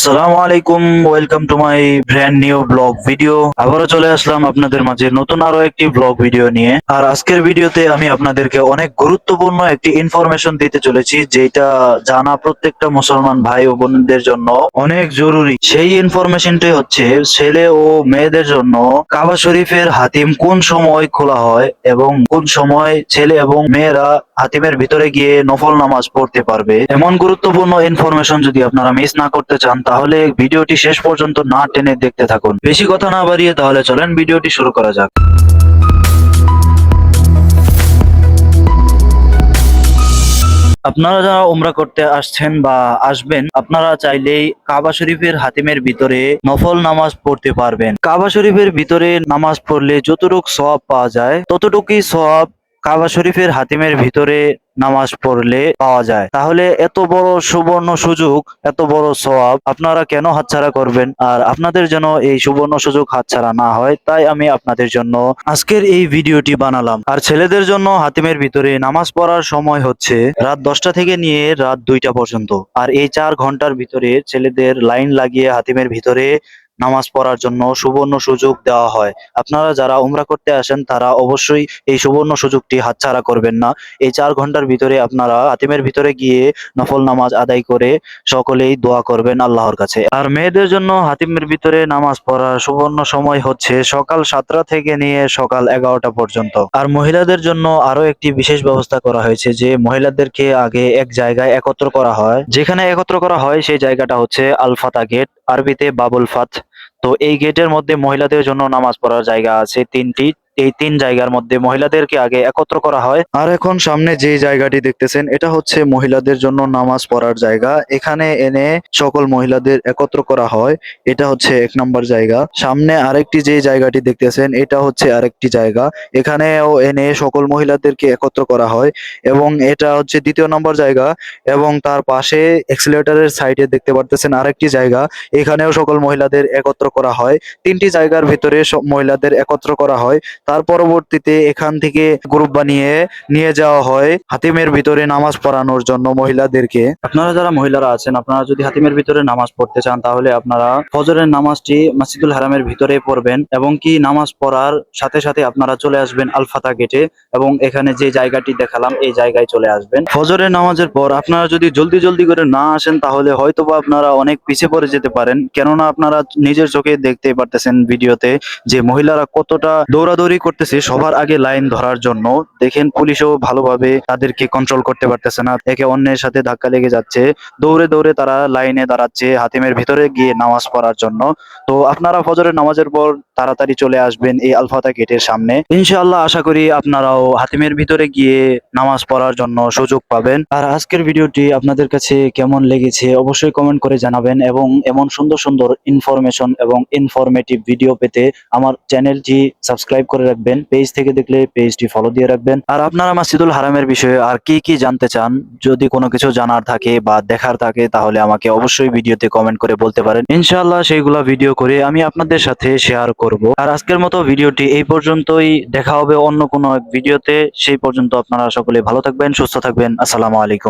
আসসালামু আলাইকুম welcome to my brand new blog video আবারও চলে আসলাম আপনাদের মাঝে নতুন আরও একটি ব্লগ ভিডিও নিয়ে। আর আজকের ভিডিওতে আমি আপনাদেরকে অনেক গুরুত্বপূর্ণ একটি ইনফরমেশন দিতে চলেছি, যেটা জানা প্রত্যেকটা মুসলমান ভাই ও বোনদের জন্য অনেক জরুরি। সেই ইনফরমেশনটাই হচ্ছে, ছেলে ও মেয়েদের জন্য কাবা শরীফের হাতিম কোন সময় খোলা হয় এবং কোন সময় ছেলে এবং মেয়েরা হাতিমের ভিতরে গিয়ে নফল নামাজ পড়তে পারবে। এমন গুরুত্বপূর্ণ ইনফরমেশন যদি আপনারা মিস না করতে চান তাহলে ভিডিওটি শেষ পর্যন্ত না টেনে দেখতে থাকুন। বেশি কথা না বাড়িয়ে তাহলে চলেন ভিডিওটি শুরু করা যাক। আপনারা যারা উমরা করতে আসছেন বা আসবেন, আপনারা চাইলেই কাবা শরীফের হাতিমের ভিতরে নফল নামাজ পড়তে পারবেন। কাবা শরীফের ভিতরে নামাজ পড়লে যতটুক সব পাওয়া যায়, ততটুকুই সওয়াব কাবা শরীফের হাতিমের ভিতরে নামাজ পড়লে পাওয়া যায়। তাহলে এত বড় সুবর্ণ সুযোগ, এত বড় সওয়াব, আপনারা কেন হাতছাড়া করবেন? আর আপনাদের যেন এই সুবর্ণ সুযোগ হাতছাড়া না হয়, তাই আমি আপনাদের জন্য আজকের এই ভিডিওটি বানালাম। আর ছেলেদের জন্য হাতিমের ভিতরে নামাজ পড়ার সময় হচ্ছে রাত দশটা থেকে নিয়ে রাত দুইটা পর্যন্ত। আর এই চার ঘণ্টার ভিতরে ছেলেদের লাইন লাগিয়ে হাতিমের ভিতরে নামাজ পড়ার জন্য সুবর্ণ সুযোগ দেওয়া হয়। আপনারা যারা উমরা করতে আসেন, তারা অবশ্যই এই সুবর্ণ সুযোগটি হাতছাড়া করবেন না। এই চার ঘণ্টার ভিতরে আপনারা হাতিমের ভিতরে গিয়ে নফল নামাজ আদায় করে সকলেই দোয়া করবেন আল্লাহর কাছে। আর মেয়েদের জন্য হাতিমের ভিতরে নামাজ পড়ার সুবর্ণ সময় হচ্ছে সকাল সাতটা থেকে নিয়ে সকাল এগারোটা পর্যন্ত। আর মহিলাদের জন্য আরও একটি বিশেষ ব্যবস্থা করা হয়েছে যে মহিলাদেরকে আগে এক জায়গায় একত্র করা হয়। যেখানে একত্র করা হয়, সেই জায়গাটা হচ্ছে আলফাতা গেট, আরবিতে বাবুল ফাত। তো এই গেটের মধ্যে মহিলাদের জন্য নামাজ পড়ার জায়গা আছে তিনটি। এই তিন জায়গার মধ্যে মহিলাদেরকে আগে একত্র করা হয়। আর এখন সামনে যে জায়গাটি দেখতেছেন, এটা হচ্ছে মহিলাদের জন্য নামাজ পড়ার জায়গা। এখানে এনে সকল মহিলাদের একত্র করা হয়। এটা হচ্ছে এক নম্বর জায়গা। সামনে আরেকটি যে জায়গাটি দেখতেছেন, এটা হচ্ছে আরেকটি জায়গা। এখানেও এনে সকল মহিলাদেরকে একত্র করা হয় এবং এটা হচ্ছে দ্বিতীয় নম্বর জায়গা এবং তার পাশে এক্সিলেটরের সাইডে দেখতে পারতেছেন আরেকটি জায়গা। এখানেও সকল মহিলাদের একত্র করা হয়। তিনটি জায়গার ভিতরে মহিলাদের একত্র করা হয়। তার পরবর্তীতে এখান থেকে গ্রুপ বানিয়ে নিয়ে যাওয়া হয় হাতিমের ভিতরে নামাজ পড়ানোর জন্য মহিলাদেরকে। আপনারা যারা মহিলারা আছেন, আপনারা যদি হাতিমের ভিতরে নামাজ পড়তে চান, তাহলে আপনারা ফজরের নামাজটি মসজিদুল হারামের ভিতরে পড়বেন এবং কি নামাজ পড়ার সাথে সাথে আপনারা চলে আসবেন আলফাতা গেটে এবং এখানে যে জায়গাটি দেখালাম, এই জায়গায় চলে আসবেন। ফজরের নামাজের পর আপনারা যদি জলদি জলদি করে না আসেন, তাহলে হয়তোবা আপনারা অনেক পিছিয়ে পড়ে যেতে পারেন। কেননা আপনারা নিজের চোখে দেখতে পারতেছেন ভিডিওতে যে মহিলারা কতটা দৌড়াদৌড়ি করতেছে, সবার আগে লাইন ধরার জন্য। দেখেন পুলিশও ভালোভাবে তাদেরকে কন্ট্রোল করতে পারতেছে না। একে অন্যের সাথে ধাক্কা লেগে যাচ্ছে। দৌড়ে দৌড়ে তারা লাইনে দাঁড়াচ্ছে হাতিমের ভিতরে গিয়ে নামাজ পড়ার জন্য। তো আপনারা ফজরের নামাজের পর তাড়াতাড়ি চলে আসবেন এই আলফাতা গেটের সামনে। ইনশাআল্লাহ আশা করি আপনারাও হাতিমের ভিতরে গিয়ে নামাজ পড়ার জন্য সুযোগ পাবেন। আর আজকের ভিডিওটি আপনাদের কাছে কেমন লেগেছে অবশ্যই কমেন্ট করে জানাবেন এবং এমন সুন্দর সুন্দর ইনফরমেশন এবং ইনফরমেটিভ ভিডিও পেতে আমার চ্যানেলটি সাবস্ক্রাইব করে রাখবেন পেজ থেকে দেখলে পেজটি ফলো দিয়ে রাখবেন। আর আপনারা মাসজিদুল হারামের বিষয়ে আর কি কি জানতে চান, যদি কোনো কিছু জানার থাকে বা দেখার থাকে, তাহলে আমাকে অবশ্যই ভিডিওতে কমেন্ট করে বলতে পারেন। ইনশাআল্লাহ সেইগুলা ভিডিও করে আমি আপনাদের সাথে শেয়ার করব। আর আজকের মতো ভিডিওটি এই পর্যন্তই, দেখা হবে অন্য কোনো ভিডিওতে সেই পর্যন্ত আপনারা সকলে ভালো থাকবেন, সুস্থ থাকবেন। আসসালামু আলাইকুম।